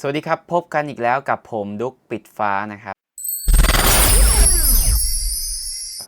สวัสดีครับ พบกันอีกแล้วกับผมดุกปิดฟ้านะครับ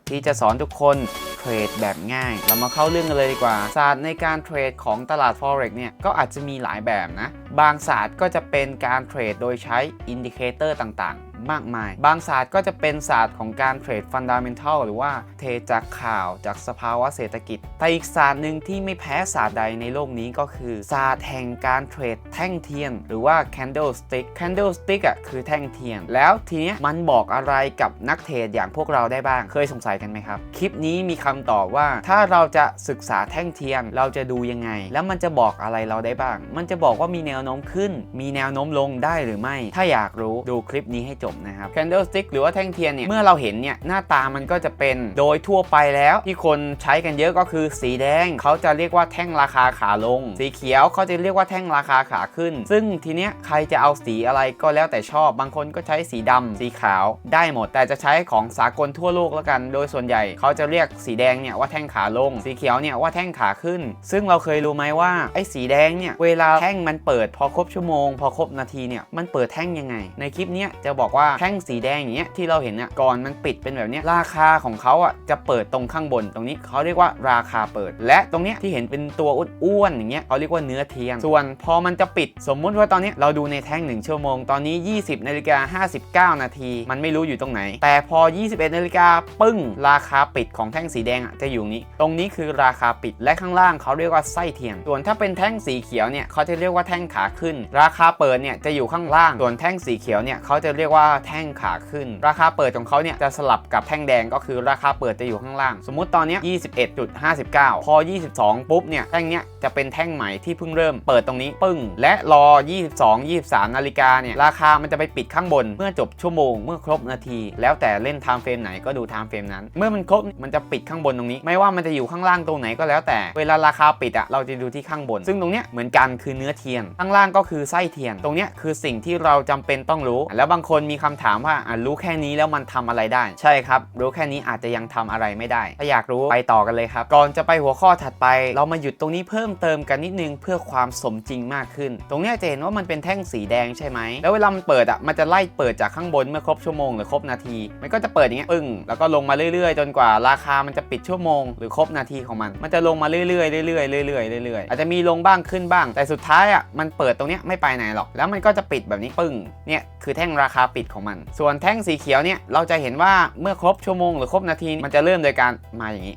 ที่จะสอนทุกคนเทรดแบบง่าย เรามาเข้าเรื่องกันเลยดีกว่า ศาสตร์ในการเทรดของตลาด Forex เนี่ย ก็อาจจะมีหลายแบบนะ บางศาสตร์ก็จะเป็นการเทรดโดยใช้อินดิเคเตอร์ต่าง มากมาย บางศาสตร์ก็จะเป็นศาสตร์ของการเทรดฟันดัมเ n นทัลหรือว่าเทรดจากข่าวจากสภาวะเศรษฐกิจ แต่อีกศาสตร์หนึ่งที่ไม่แพ้ศาสตร์ใดในโลกนี้ก็คือศาสตร์แห่งการเทรดแท่งเทียน หรือว่า candlestick candlestick อะคือแท่งเทียน แล้วทีนี้มันบอกอะไรกับนักเทรดอย่างพวกเราได้บ้างเคยสงสัยกันไหมครับ คลิปนี้มีคำตอบว่าถ้าเราจะศึกษาแท่งเทียนเราจะดูยังไง แล้วมันจะบอกอะไรเราได้บ้าง มันจะบอกว่ามีแนวโน้มขึ้น มีแนวโน้มลงได้หรือไม่ ถ้าอยากรู้ดูคลิปนี้ให้จบนะครับ candlestick หรือว่าแท่งเทียนเนี่ย เมื่อเราเห็นเนี่ย หน้าตามันก็จะเป็นโดยทั่วไปแล้วที่คนใช้กันเยอะก็คือสีแดง เขาจะเรียกว่าแท่งราคาขาลง สีเขียวเขาจะเรียกว่าแท่งราคาขาขึ้น ซึ่งทีเนี้ยใครจะเอาสีอะไรก็แล้วแต่ชอบ บางคนก็ใช้สีดำสีขาวได้หมด แต่จะใช้ของสากลทั่วโลกแล้วกัน โดยส่วนใหญ่เขาจะเรียกสีแดงเนี่ยว่าแท่งขาลง สีเขียวเนี่ยว่าแท่งขาขึ้น ซึ่งเราเคยรู้ไหมว่าไอ้สีแดงเนี่ยเวลาแท่งมันเปิดพอครบชั่วโมง พอครบนาทีเนี่ยมันเปิดแท่งยังไง ในคลิปเนี้ยจะบอกว่าแท่งสีแดงอย่างเงี้ยที่เราเห็นเนี่ยก่อนมันปิดเป็นแบบเนี้ยราคาของเขาอะจะเปิดตรงข้างบน ตรงนี้เขาเรียกว่าราคาเปิด และตรงเนี้ยที่เห็นเป็นตัวอ้วนๆอย่างเงี้ยเขาเรียกว่าเนื้อเทียม ส่วนพอมันจะปิดสมมุติว่าตอนนี้เราดูในแท่ง 1 ชั่วโมง ตอนนี้ 20นาฬิกา59 นาที มันไม่รู้อยู่ตรงไหน แต่พอ 21นาฬิกาปึ้ง ราคาปิดของแท่งสีแดงอะจะอยู่นี้ ตรงนี้คือราคาปิดและข้างล่างเขาเรียกว่าไส้เทียม ส่วนถ้าเป็นแท่งสีเขียวเนี่ยเขาจะเรียกว่าแท่งขาขึ้น ราคาเปิดเนี่ยจะอยู่ข้างล่าง ส่วนแท่งสีเขียวเนี่ยเขาจะเรียกว่าแท่งขาขึ้น ราคาเปิดของเขาเนี่ยจะสลับกับแท่งแดงก็คือราคาเปิดจะอยู่ข้างล่าง สมมุติตอนนี้ย21.59 พอ 22 ปุ๊บเนี่ยแท่งเนี้ยจะเป็นแท่งใหม่ที่เพิ่งเริ่มเปิดตรงนี้ปึ้ง และรอ 22 23 นาฬิกาเนี่ยราคามันจะไปปิดข้างบน เมื่อจบชั่วโมงเมื่อครบนาที แล้วแต่เล่นไทม์เฟรมไหนก็ดูไทม์เฟรมนั้น เมื่อมันครบมันจะปิดข้างบนตรงนี้ ไม่ว่ามันจะอยู่ข้างล่างตรงไหนก็แล้วแต่ เวลาราคาปิดอะเราจะดูที่ข้างบน ซึ่งตรงเนี้ยเหมือนกันคือเนื้อเทียนข้างล่างก็คือไส้เทียน ตรงเนี้ยคือสิ่งที่เราจำเป็นต้องรู้ แล้วบางคนมีคำถามว่าอะรู้แค่นี้แล้วมันทำอะไรได้ ใช่ครับ รู้แค่นี้อาจจะยังทำอะไรไม่ได้ ถ้าอยากรู้ไปต่อกันเลยครับ ก่อนจะไปหัวข้อถัดไป เรามาหยุดตรงนี้เพิ่มเติมกันนิดนึงเพื่อความสมจริงมากขึ้น ตรงนี้จะเห็นว่ามันเป็นแท่งสีแดงใช่ไหมแล้วเวลามันเปิดอะมันจะไล่เปิดจากข้างบนเมื่อครบชั่วโมงหรือครบนาที มันก็จะเปิดอย่างเงี้ยปึ้งแล้วก็ลงมาเรื่อยๆ จนกว่าราคามันจะปิดชั่วโมงหรือครบนาทีของมัน มันจะลงมาเรื่อยๆเรื่อยๆเรื่อยๆเรื่อยๆอาจจะมีลงบ้างขึ้นบ้าง แต่สุดท้ายอะมันเปิดตรงเนี้ยไม่ไปไหนหรอก แล้วมันก็จะปิดแบบนี้ปึ้งเนี่ยคือแท่งราคาปิดของมัน ส่วนแท่งสีเขียวเนี่ยเราจะเห็นว่าเมื่อครบชั่วโมงหรือครบนาทีมันจะเริ่มโดยการมาอย่างนี้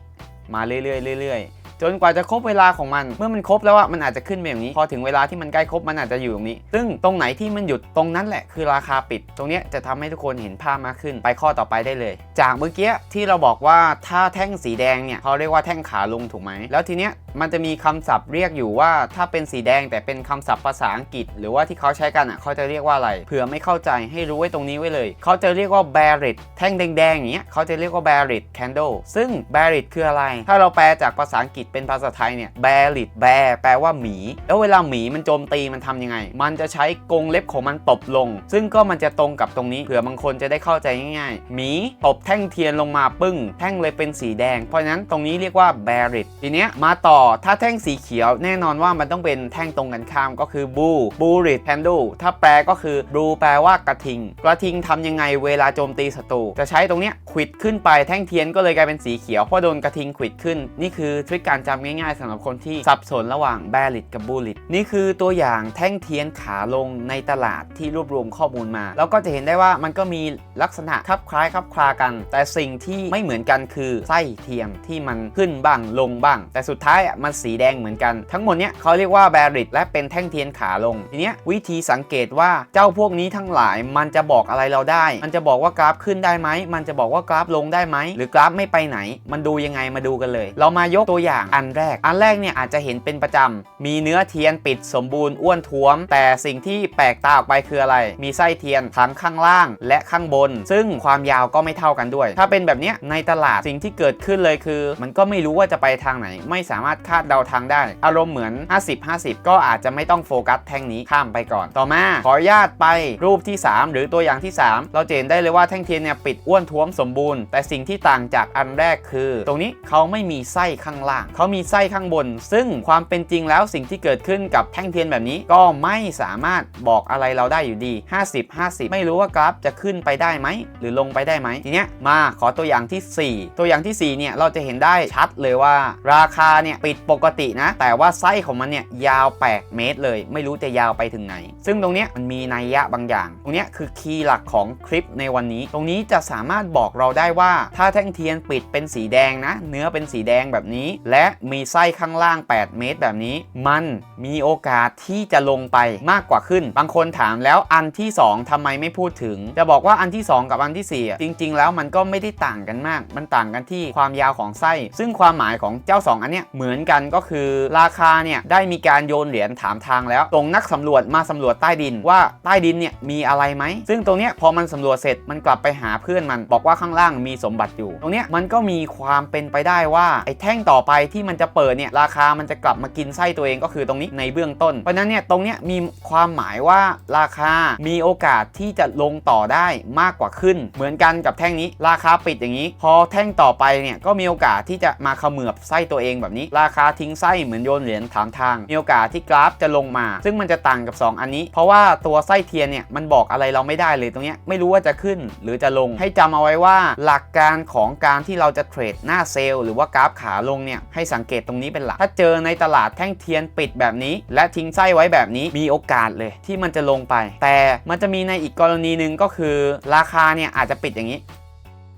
มาเรื่อยๆเรื่อยๆ จนกว่าจะครบเวลาของมัน เมื่อมันครบแล้วอะมันอาจจะขึ้นไปอย่างนี้ พอถึงเวลาที่มันใกล้ครบมันอาจจะอยู่ตรงนี้ ซึ่งตรงไหนที่มันหยุดตรงนั้นแหละคือราคาปิด ตรงเนี้ยจะทำให้ทุกคนเห็นภาพมากขึ้นไปข้อต่อไปได้เลย จากเมื่อกี้ที่เราบอกว่าถ้าแท่งสีแดงเนี่ยเขาเรียกว่าแท่งขาลงถูกไหมแล้วทีเนี้ยมันจะมีคำศัพท์เรียกอยู่ว่าถ้าเป็นสีแดงแต่เป็นคำศัพท์ภาษาอังกฤษ หรือว่าที่เขาใช้กันอะเขาจะเรียกว่าอะไรเผื่อไม่เข้าใจให้รู้ไว้ตรงนี้ไว้เลยเขาจะเรียกว่า bearish แท่งแดงๆอย่างเงี้ยเขาจะเรียกว่า bearish candle ซึ่ง bearish คืออะไร ถ้าเราแปลจากภาษาอังกฤษเป็นภาษาไทยเนี่ย bearish bear แปลว่าหมี แล้วเวลาหมีมันโจมตีมันทำยังไง มันจะใช้กรงเล็บของมันตบลง ซึ่งก็มันจะตรงกับตรงนี้เผื่อบางคนจะได้เข้าใจง่ายๆ หมีตบแท่งเทียนลงมาปึ้ง แท่งเลยเป็นสีแดง เพราะฉะนั้นตรงนี้เรียกว่า bearit ทีเนี้ยมาต่อถ้าแท่งสีเขียวแน่นอนว่ามันต้องเป็นแท่งตรงกันข้ามก็คือ bull bullish candle ถ้าแปลก็คือ blue แปลว่ากระทิง กระทิงทำยังไงเวลาโจมตีศัตรูจะใช้ตรงเนี้ยขวิดขึ้นไปแท่งเทียนก็เลยกลายเป็นสีเขียวเพราะโดนกระทิงขวิดขึ้น นี่คือทริคการจำง่ายๆสำหรับคนที่สับสนระหว่าง bearish กับ bullish นี่คือตัวอย่างแท่งเทียนขาลงในตลาดที่รวบรวมข้อมูลมา แล้วก็จะเห็นได้ว่ามันก็มีลักษณะคลับคล้ายคลับคลากัน แต่สิ่งที่ไม่เหมือนกันคือไส้เทียมที่มันขึ้นบ้างลงบ้าง แต่สุดท้ายมันสีแดงเหมือนกัน ทั้งหมดเนี้ยเขาเรียกว่า bearish และเป็นแท่งเทียนขาลงทีเนี้ยวิธีสังเกตว่าเจ้าพวกนี้ทั้งหลายมันจะบอกอะไรเราได้ มันจะบอกว่ากราฟขึ้นได้ไหมมันจะบอกว่ากราฟลงได้ไหมหรือกราฟไม่ไปไหน มันดูยังไงมาดูกันเลย เรามายกตัวอย่างอันแรก อันแรกเนี่ยอาจจะเห็นเป็นประจำ มีเนื้อเทียนปิดสมบูรณ์อ้วนท้วม แต่สิ่งที่แปลกตาออกไปคืออะไร มีไส้เทียนทั้งข้างล่างและข้างบน ซึ่งความยาวก็ไม่เท่ากันด้วย ถ้าเป็นแบบนี้ในตลาดสิ่งที่เกิดขึ้นเลยคือ มันก็ไม่รู้ว่าจะไปทางไหน ไม่สามารถคาดเดาทางได้ อารมณ์เหมือน 50-50 ก็อาจจะไม่ต้องโฟกัสแท่งนี้ข้ามไปก่อน ต่อมาขออนุญาตไปรูปที่ 3 หรือตัวอย่างที่ 3 เราจะเห็นได้เลยว่าแท่งเทียนเนี่ยปิดอ้วนท้วมสมบูรณ์ แต่สิ่งที่ต่างจากอันแรกคือ ตรงนี้เขาไม่มีไส้ข้างล่างเขามีไส้ข้างบน ซึ่งความเป็นจริงแล้วสิ่งที่เกิดขึ้นกับแท่งเทียนแบบนี้ ก็ไม่สามารถบอกอะไรเราได้อยู่ดี 50 50 ไม่รู้ว่ากราฟจะขึ้นไปได้ไหม หรือลงไปได้ไหมทีเนี้ยมาขอตัวอย่างที่ 4 ตัวอย่างที่ 4 เนี่ย เราจะเห็นได้ชัดเลยว่า ราคาเนี่ยปิดปกตินะ แต่ว่าไส้ของมันเนี่ยยาว 8 เมตรเลย ไม่รู้จะยาวไปถึงไหน ซึ่งตรงเนี้ยมันมีนัยยะบางอย่าง ตรงเนี้ยคือคีย์หลักของคลิปในวันนี้ ตรงนี้จะสามารถบอกเราได้ว่า ถ้าแท่งเทียนปิดเป็นสีแดงนะ เนื้อเป็นสีแดงแบบนี้ และมีไส้ข้างล่าง 8 เมตรแบบนี้ มันมีโอกาสที่จะลงไปมากกว่าขึ้น บางคนถามแล้วอันที่ 2ทำไมไม่พูดถึง จะบอกว่าอันที่ 2 กับอันที่4อ่จริง ๆ แล้วมันก็ไม่ได้ต่างกันมาก มันต่างกันที่ความยาวของไส้ ซึ่งความหมายของเจ้า 2 อันเนี้ยเหมือนกันก็คือราคาเนี่ยได้มีการโยนเหรียญถามทางแล้วส่งนักสำรวจมาสำรวจใต้ดินว่าใต้ดินเนี่ยมีอะไรไหม ซึ่งตรงเนี้ยพอมันสำรวจเสร็จมันกลับไปหาเพื่อนมัน บอกว่าข้างล่างมีสมบัติอยู่ ตรงเนี้ยมันก็มีความเป็นไปได้ว่าไอ้แท่งต่อไปที่มันจะเปิดเนี่ยราคามันจะกลับมากินไส้ตัวเองก็คือตรงนี้ในเบื้องต้น เพราะฉะนั้นเนี่ยตรงเนี้ยมีความหมายว่าราคามีโอกาสที่จะลงต่อได้มากกว่าขึ้น เหมือนกันกับแท่งนี้ ราคาปิดอย่างนี้ พอแท่งต่อไปเนี่ยก็มีโอกาสที่จะมาเขมือบไส้ตัวเองแบบนี้ ราคาทิ้งไส้เหมือนโยนเหรียญถามทาง มีโอกาสที่กราฟจะลงมา ซึ่งมันจะต่างกับ 2 อันนี้ เพราะว่าตัวไส้เทียนเนี่ยมันบอกอะไรเราไม่ได้เลยตรงเนี้ยไม่รู้ว่าจะขึ้นหรือจะลงให้จำเอาไว้ว่า หลักการของการที่เราจะเทรดหน้าเซลล์หรือว่ากราฟขาลงเนี่ยให้สังเกตตรงนี้เป็นหลัก ถ้าเจอในตลาดแท่งเทียนปิดแบบนี้ และทิ้งไส้ไว้แบบนี้มีโอกาสเลยที่มันจะลงไป แต่มันจะมีในอีกกรณีหนึ่งก็คือ ราคาเนี่ยอาจจะปิดอย่างนี้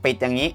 ปิดอย่างนี้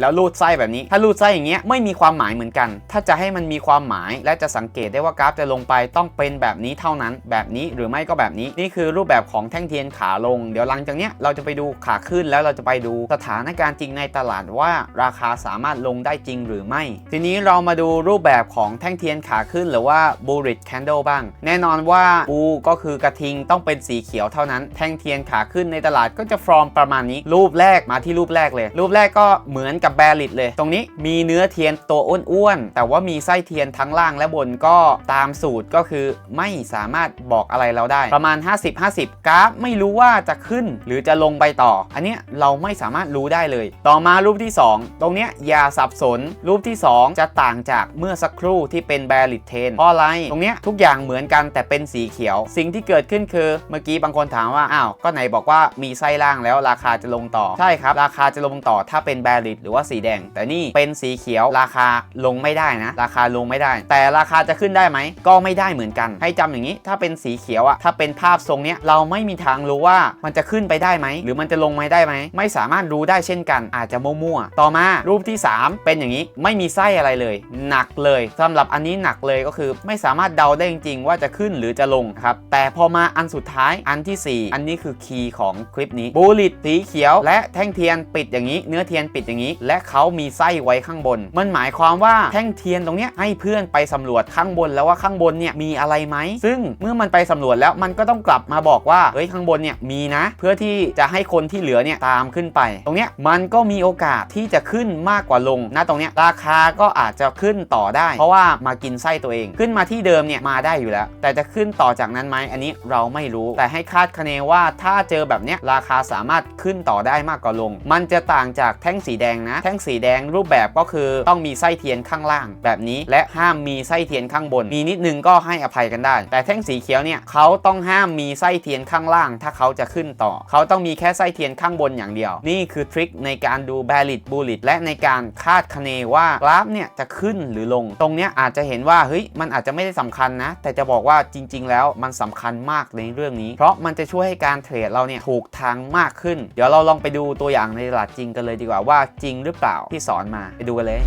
แล้วรูดไส้แบบนี้ ถ้ารูดไส้อย่างเงี้ยไม่มีความหมายเหมือนกัน ถ้าจะให้มันมีความหมายและจะสังเกตได้ว่ากราฟจะลงไปต้องเป็นแบบนี้เท่านั้น แบบนี้หรือไม่ก็แบบนี้นี่คือรูปแบบของแท่งเทียนขาลง เดี๋ยวหลังจากเนี้ยเราจะไปดูขาขึ้นแล้วเราจะไปดูสถานการณ์จริงในตลาดว่าราคาสามารถลงได้จริงหรือไม่ ทีนี้เรามาดูรูปแบบของแท่งเทียนขาขึ้นหรือว่า bullish candle บ้าง แน่นอนว่าบูก็คือกระทิงต้องเป็นสีเขียวเท่านั้น แท่งเทียนขาขึ้นในตลาดก็จะฟอร์มประมาณนี้ รูปแรกมาที่รูปแรกเลย รูปแรกก็เหมือนกับแบริดเลย ตรงนี้มีเนื้อเทียนตัวอ้วนๆแต่ว่ามีไส้เทียนทั้งล่างและบนก็ตามสูตรก็คือไม่สามารถบอกอะไรเราได้ ประมาณ 50-50 กราฟไม่รู้ว่าจะขึ้นหรือจะลงไปต่อ อันเนี้ยเราไม่สามารถรู้ได้เลย ต่อมารูปที่ 2 ตรงเนี้ยอย่าสับสน รูปที่ 2 จะต่างจากเมื่อสักครู่ที่เป็นแบริดเทนเพราะอะไร ตรงเนี้ยทุกอย่างเหมือนกันแต่เป็นสีเขียว สิ่งที่เกิดขึ้นคือเมื่อกี้บางคนถามว่าอ้าวก็ไหนบอกว่ามีไส้ล่างแล้วราคาจะลงต่อใช่ครับ ราคาจะลงต่อถ้าเป็นแบริดหรือว่าสีแดง แต่นี่เป็นสีเขียวราคาลงไม่ได้นะ ราคาลงไม่ได้ แต่ราคาจะขึ้นได้ไหม ก็ไม่ได้เหมือนกัน ให้จำอย่างนี้ ถ้าเป็นสีเขียวอะถ้าเป็นภาพทรงเนี้ยเราไม่มีทางรู้ว่ามันจะขึ้นไปได้ไหม หรือมันจะลงไม่ได้ไหม ไม่สามารถรู้ได้เช่นกัน อาจจะมั่วๆ ต่อมารูปที่ 3 เป็นอย่างนี้ ไม่มีไส้อะไรเลย หนักเลยสำหรับอันนี้หนักเลยก็คือไม่สามารถเดาได้จริงๆ ว่าจะขึ้นหรือจะลงครับ แต่พอมาอันสุดท้ายอันทีสี่4 อันนี้คือคีย์ของคลิปนี้บูลิตสีเขียว และแท่งเทียนปิดอย่างนี้ เนื้อเทียนปิดอย่างนี้และเขามีไส้ไว้ข้างบน มันหมายความว่าแท่งเทียนตรงนี้ให้เพื่อนไปสำรวจข้างบนแล้วว่าข้างบนเนี่ยมีอะไรไหม ซึ่งเมื่อมันไปสำรวจแล้วมันก็ต้องกลับมาบอกว่าเฮ้ยข้างบนเนี่ยมีนะ เพื่อที่จะให้คนที่เหลือเนี่ยตามขึ้นไป ตรงเนี้ยมันก็มีโอกาสที่จะขึ้นมากกว่าลงนะตรงเนี้ยราคาก็อาจจะขึ้นต่อได้ เพราะว่ามากินไส้ตัวเอง ขึ้นมาที่เดิมเนี่ยมาได้อยู่แล้ว แต่จะขึ้นต่อจากนั้นไหมอันนี้เราไม่รู้ แต่ให้คาดคะเนว่าถ้าเจอแบบเนี้ยราคาสามารถขึ้นต่อได้มากกว่าลง มันจะต่างจากแท่งสีแดงนะแท่งสีแดงรูปแบบก็คือต้องมีไส้เทียนข้างล่างแบบนี้ และห้ามมีไส้เทียนข้างบน มีนิดนึงก็ให้อภัยกันได้ แต่แท่งสีเขียวเนี่ยเขาต้องห้ามมีไส้เทียนข้างล่าง ถ้าเขาจะขึ้นต่อ เขาต้องมีแค่ไส้เทียนข้างบนอย่างเดียว นี่คือทริคในการดู b a l i d bullet และในการคาดคะเนว่ากราฟเนี่ยจะขึ้นหรือลง ตรงเนี้ยอาจจะเห็นว่าเฮ้ยมันอาจจะไม่ได้สำคัญนะ แต่จะบอกว่าจริง ๆ แล้วมันสำคัญมากในเรื่องนี้ เพราะมันจะช่วยให้การเทรดเราเนี่ยถูกทางมากขึ้น เดี๋ยวเราลองไปดูตัวอย่างในตลาดจริงกันเลยดีกว่าว่าจริงหรือเปล่าที่สอนมาไปดูกันเลย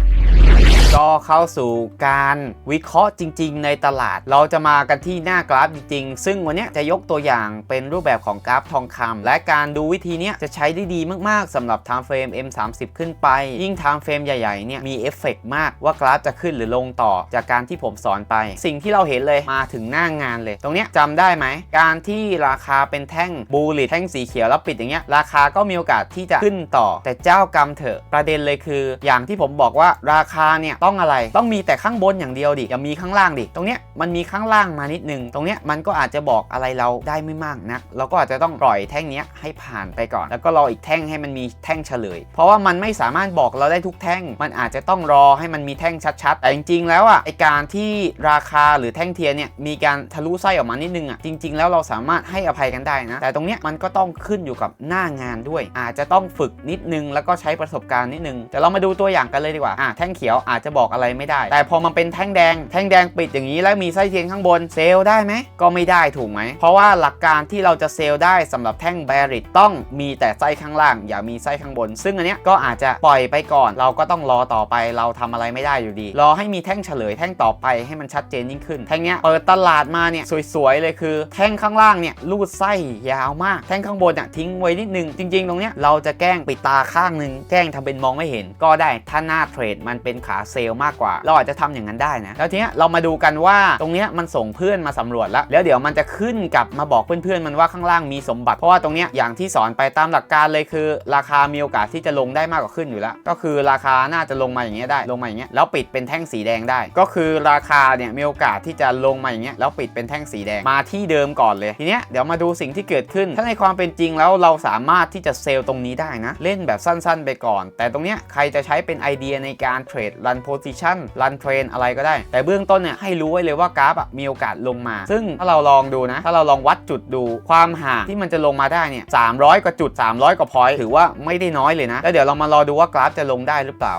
ก็เข้าสู่การวิเคราะห์จริง ๆ ในตลาด เราจะมากันที่หน้ากราฟจริง ๆ ซึ่งวันนี้จะยกตัวอย่างเป็นรูปแบบของกราฟทองคำและการดูวิธีนี้จะใช้ได้ดีมากๆสำหรับ time frame M30 ขึ้นไป ยิ่ง time frame ใหญ่ๆเนี่ยมีเอฟเฟกต์มากว่ากราฟจะขึ้นหรือลงต่อจากการที่ผมสอนไป สิ่งที่เราเห็นเลยมาถึงหน้างานเลย ตรงนี้ยจำได้ไหม การที่ราคาเป็นแท่งบูลลิตแท่งสีเขียวแล้วปิดอย่างเงี้ยราคาก็มีโอกาสที่จะขึ้นต่อ แต่เจ้ากรรมเถอะประเด็นเลยคือ อย่างที่ผมบอกว่าราคาเนี่ยต้องอะไร ต้องมีแต่ข้างบนอย่างเดียวดิ อย่ามีข้างล่างดิ ตรงเนี้ยมันมีข้างล่างมานิดนึง ตรงเนี้ยมันก็อาจจะบอกอะไรเราได้ไม่มากนัก เราก็อาจจะต้องปล่อยแท่งเนี้ยให้ผ่านไปก่อน แล้วก็รออีกแท่งให้มันมีแท่งเฉลย เพราะว่ามันไม่สามารถบอกเราได้ทุกแท่ง มันอาจจะต้องรอให้มันมีแท่งชัดๆ แต่จริงๆ แล้วอะไอการที่ราคาหรือแท่งเทียนเนี่ยมีการทะลุไส้ออกมานิดนึงอะจริง ๆ แล้วเราสามารถให้อภัยกันได้นะ แต่ตรงเนี้ยมันก็ต้องขึ้นอยู่กับหน้างานด้วย อาจจะต้องฝึกนิดนึงแล้วก็ใช้ประสบการณ์นิดนึงแต่เรามาดูตัวอย่างกันเลยดีกว่าอะแท่งเขียวอาจจะบอกอะไรไม่ได้ แต่พอมันเป็นแท่งแดง แท่งแดงปิดอย่างนี้แล้วมีไส้เทียนข้างบนเซลได้ไหมก็ไม่ได้ถูกไหม เพราะว่าหลักการที่เราจะเซลได้สำหรับแท่งแบริตต้องมีแต่ไส้ข้างล่าง อย่ามีไส้ข้างบน ซึ่งอันเนี้ยก็อาจจะปล่อยไปก่อน เราก็ต้องรอต่อไปเราทำอะไรไม่ได้อยู่ดี รอให้มีแท่งเฉลยแท่งต่อไปให้มันชัดเจนยิ่งขึ้นแท่งเนี้ยเปิดตลาดมาเนี่ยสวยๆเลยคือ แท่งข้างล่างเนี่ยลูดไส้ยาวมาก แท่งข้างบนอะทิ้งไว้นิดนึงจริง ๆ ตรงเนี้ยเราจะแกล้งปิดตาข้างหนึงแกล้งทำเป็นมองไม่เห็น ก็ได้ถ้าหน้าเทรดมันเป็นขาเซลล์มากกว่า เราอาจจะทำอย่างนั้นได้นะ แล้วทีเนี้ยเรามาดูกันว่าตรงเนี้ยมันส่งเพื่อนมาสำรวจแล้ว แล้วเดี๋ยวมันจะขึ้นกับมาบอกเพื่อนๆมันว่าข้างล่างมีสมบัติ เพราะว่าตรงเนี้ยอย่างที่สอนไปตามหลักการเลยคือ ราคามีโอกาสที่จะลงได้มากกว่าขึ้นอยู่แล้ว ก็คือราคาน่าจะลงมาอย่างเงี้ยได้ ลงมาอย่างเงี้ย แล้วปิดเป็นแท่งสีแดงได้ ก็คือราคาเนี่ยมีโอกาสที่จะลงมาอย่างเงี้ย แล้วปิดเป็นแท่งสีแดง มาที่เดิมก่อนเลย ทีเนี้ยเดี๋ยวมาดูสิ่งที่เกิดขึ้น ถ้าในความเป็นจริงแล้วเราสามารถที่จะเซลล์ตรงนี้ได้นะ เล่นแบบสั้นๆ ไปก่อน แต่ตรงเนี้ยใครจะใช้เป็นไอเดียในการเทรดรันโพซิชันรันเทรนอะไรก็ได้ แต่เบื้องต้นเนี่ยให้รู้ไว้เลยว่ากราฟอะมีโอกาสลงมา ซึ่งถ้าเราลองดูนะ ถ้าเราลองวัดจุดดูความห่างที่มันจะลงมาได้เนี่ย300กว่าจุด 300 กว่าพอยต์ถือว่าไม่ได้น้อยเลยนะ แล้วเดี๋ยวเรามารอดูว่ากราฟจะลงได้หรือเปล่า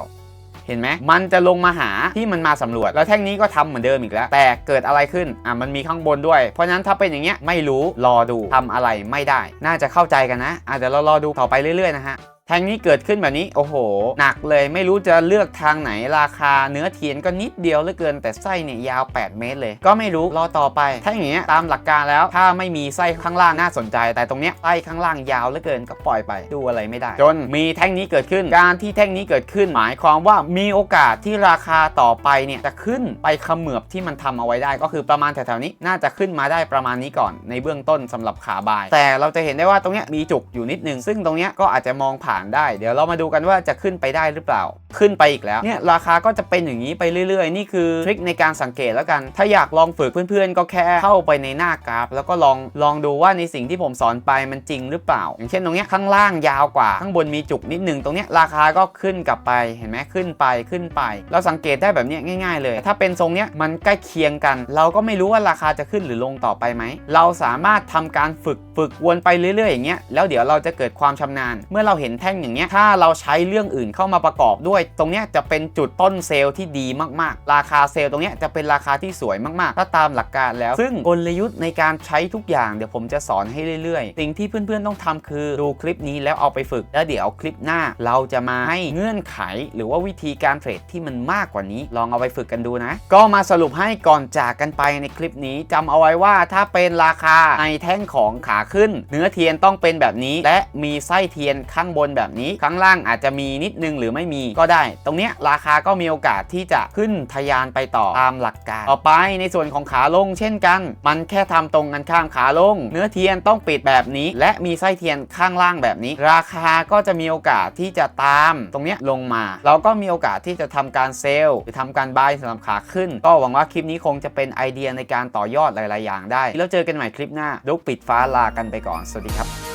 เห็นไหม มันจะลงมาหาที่มันมาสำรวจ แล้วแท่งนี้ก็ทำเหมือนเดิมอีกแล้ว แต่เกิดอะไรขึ้น อะ มันมีข้างบนด้วย เพราะฉะนั้นถ้าเป็นอย่างเงี้ย ไม่รู้ รอดูทำอะไรไม่ได้ น่าจะเข้าใจกันนะอาจจะเดี๋ยวเรารอดูต่อไปเรื่อยๆนะฮะ แทงนี้เกิดขึ้นแบบนี้โอ้โห หนักเลยไม่รู้จะเลือกทางไหนราคาเนื้อเทียนก็นิดเดียวเหลือเกิน แต่ไส้เนี่ยยาว 8 เมตรเลย ก็ไม่รู้รอต่อไป ถ้าอย่างเงี้ยตามหลักการแล้ว ถ้าไม่มีไส้ข้างล่างน่าสนใจ แต่ตรงเนี้ยไส้ข้างล่างยาวเหลือเกินก็ปล่อยไปดูอะไรไม่ได้ จนมีแท่งนี้เกิดขึ้น การที่แท่งนี้เกิดขึ้น หมายความว่ามีโอกาสที่ราคาต่อไปเนี่ยจะขึ้นไปขมือบที่มันทำเอาไว้ได้ ก็คือประมาณแถวๆนี้น่าจะขึ้นมาได้ประมาณนี้ก่อน ในเบื้องต้นสำหรับขาบาย แต่เราจะเห็นได้ว่าตรงเนี้ยมีจุกอยู่นิดนึงซึ่งตรงเนี้ยก็อาจจะมองผ่านได้ เดี๋ยวเรามาดูกันว่าจะขึ้นไปได้หรือเปล่า ขึ้นไปอีกแล้วเนี่ยราคาก็จะเป็นอย่างนี้ไปเรื่อยๆ นี่คือทริคในการสังเกตแล้วกัน ถ้าอยากลองฝึกเพื่อนๆ ก็แค่เข้าไปในหน้ากราฟ แล้วก็ลองลองดูว่าในสิ่งที่ผมสอนไปมันจริงหรือเปล่า อย่างเช่นตรงเนี้ยข้างล่างยาวกว่า ข้างบนมีจุกนิดนึงตรงเนี้ยราคาก็ขึ้นกลับไปเห็นไหมขึ้นไปขึ้นไป เราสังเกตได้แบบนี้ง่าย ๆ เลย ถ้าเป็นทรงเนี้ยมันใกล้เคียงกัน เราก็ไม่รู้ว่าราคาจะขึ้นหรือลงต่อไปไหมเราสามารถทำการฝึกฝึกวนไปเรื่อยๆอย่างเงี้ยแล้วเดี๋ยวเราจะเกิดความชำนาญ เมื่อเราเห็นท่งอย่างเงี้ยถ้าเราใช้เรื่องอื่นเข้ามาประกอบด้วย ตรงเนี้ยจะเป็นจุดต้นเซลล์ที่ดีมากๆ ราคาเซลล์ตรงเนี้ยจะเป็นราคาที่สวยมากๆ ถ้าตามหลักการแล้ว ซึ่งกลยุทธ์ในการใช้ทุกอย่างเดี๋ยวผมจะสอนให้เรื่อยๆ สิ่งที่เพื่อนๆต้องทำคือดูคลิปนี้แล้วเอาไปฝึก แล้วเดี๋ยวคลิปหน้า เราจะมาให้เงื่อนไข หรือว่าวิธีการเทรดที่มันมากกว่านี้ ลองเอาไปฝึกกันดูนะ ก็มาสรุปให้ก่อนจากกันไปในคลิปนี้จำเอาไว้ว่าถ้าเป็นราคาในแท่งของขาขึ้น เนื้อเทียนต้องเป็นแบบนี้ และมีไส้เทียนข้างบนแบบนี้ ข้างล่างอาจจะมีนิดนึงหรือไม่มีก็ได้ ตรงเนี้ยราคาก็มีโอกาสที่จะขึ้นทะยานไปต่อตามหลักการ ต่อไปในส่วนของขาลงเช่นกัน มันแค่ทำตรงกันข้ามขาลง เนื้อเทียนต้องปิดแบบนี้ และมีไส้เทียนข้างล่างแบบนี้ ราคาก็จะมีโอกาสที่จะตาม ตรงเนี้ยลงมา เราก็มีโอกาสที่จะทำการเซลล์หรือทำการบายสำหรับขาขึ้น ก็หวังว่าคลิปนี้คงจะเป็นไอเดียในการต่อยอดหลาย ๆ อย่างได้ แล้วเจอกันใหม่คลิปหน้าดุกปิดฟ้าลากันไปก่อน สวัสดีครับ